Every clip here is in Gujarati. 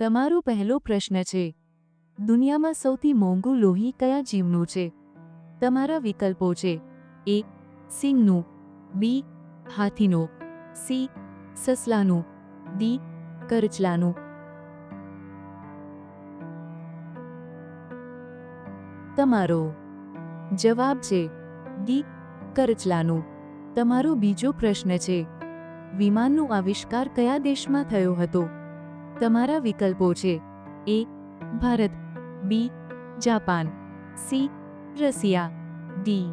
તમારો પહેલો પ્રશ્ન છે, દુનિયામાં સૌથી મોંઘું લોહી કયા જીવનું છે? તમારા વિકલ્પો છે, એ સિંહનું બી, હાથીનું, સી, સસલાનું, ડી, કરચલાનું. તમારો જવાબ છે, ડી, કરચલાનું. તમારો બીજો પ્રશ્ન છે, વિમાનનો આવિષ્કાર કયા દેશમાં થયો હતો? તમારા વિકલ્પો છે. A, Bharat. B, Japan. C, Russia. D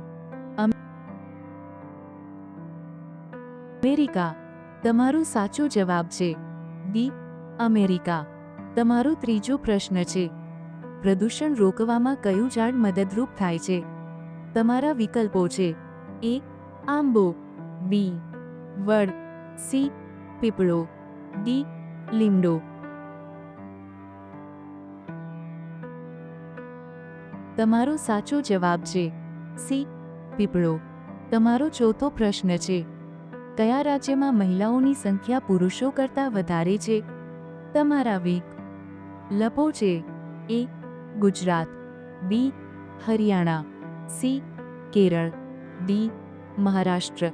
America. તમારો સાચો જવાબ છે. D, America. તમારો ત્રીજો પ્રશ્ન છે. પ્રદૂષણ રોકવામાં કયું ઝાડ મદદરૂપ થાય છે? તમારા વિકલ્પો છે. એ, આંબો. બી, વડ. સી, પીપળો. ડી, લીમડો. તમારો સાચો જવાબ છે. સી. પીપળો. તમારો ચોથો પ્રશ્ન છે. કયા રાજ્યમાં મહિલાઓની સંખ્યા પુરુષો કરતાં વધારે છે? તમારા વીક. લપો છે. A. Gujarat. B. Haryana. C. Kerala. D. Maharashtra.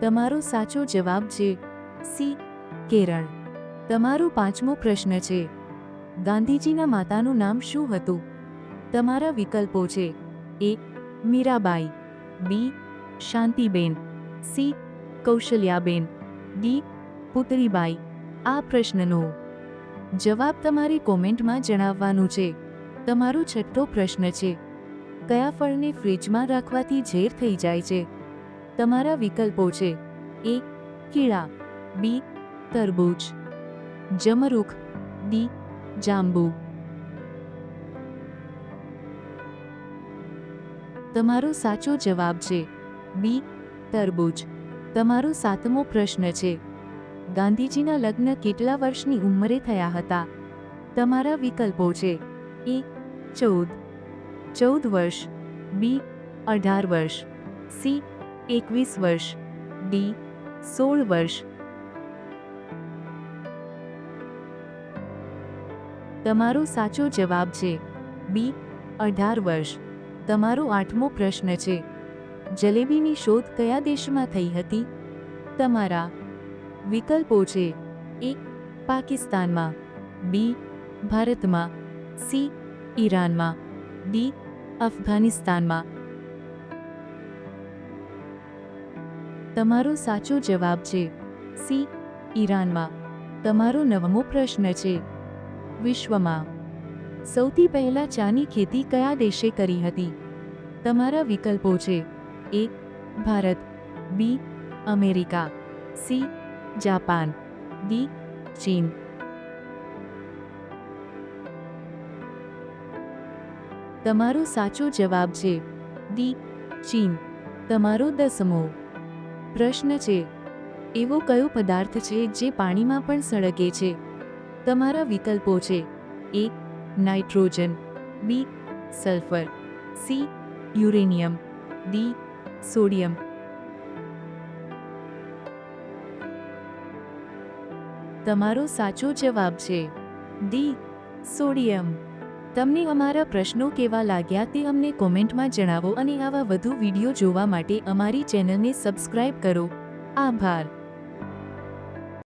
તમારો સાચો જવાબ છે. સી. કેરળ. તમારો પાંચમો પ્રશ્ન છે. ગાંધીજીના માતાનું નામ શું હતું? તમારા વિકલ્પો છે. A, Mirabai. B, Shantiben. C, Kaushalyaben. D Putlibai આ પ્રશ્નનો જવાબ તમારી કોમેન્ટમાં જણાવવાનું છે. તમારો છઠ્ઠો પ્રશ્ન છે. કયા ફળને ફ્રિજમાં રાખવાથી ઝેર થઈ જાય છે? તમારા વિકલ્પો છે. એ, કીળા. બી, તરબૂચ. જમરૂખ ડી જાંબુ. તમારો સાચો જવાબ છે, બી, તરબૂચ. તમારો સાતમો પ્રશ્ન છે, ગાંધીજીના લગ્ન કેટલા વર્ષની ઉંમરે થયા હતા? તમારા વિકલ્પો છે, એ, ચૌદ. ચૌદ વર્ષ, બી, અઢાર વર્ષ, સી, એકવીસ વર્ષ, ડી, સોળ વર્ષ તમારો સાચો જવાબ છે. બી, અઢાર વર્ષ. તમારો આઠમો પ્રશ્ન છે. જલેબીની શોધ કયા દેશમાં થઈ હતી? તમારા વિકલ્પો છે. એ, પાકિસ્તાનમાં. બી, ભારતમાં. સી, ઈરાનમાં. ડી, અફઘાનિસ્તાનમાં. તમારો સાચો જવાબ છે. સી, ઈરાનમાં. તમારો નવમો પ્રશ્ન છે. વિશ્વમાં. સૌથી પહેલા ચાની ખેતી કયા દેશે કરી હતી? તમારા વિકલ્પો છે. A, Bharat. B, America. C, Japan. D, ચીન. તમારો સાચો જવાબ છે. ડી, ચીન. તમારો દસમો. પ્રશ્ન છે. એવો કયો પદાર્થ છે જે પાણીમાં પણ સળગે છે? તમારા વિકલ્પો છે A, nitrogen, B, sulphur, C, uranium, D, sodium. તમારો સાચો જવાબ છે ડી, સોડિયમ. તમને અમારા પ્રશ્નો કેવા લાગ્યા તે અમને કોમેન્ટમાં જણાવો અને આવા વધુ વીડિયો જોવા માટે અમારી ચેનલને સબસ્ક્રાઇબ કરો. આભાર.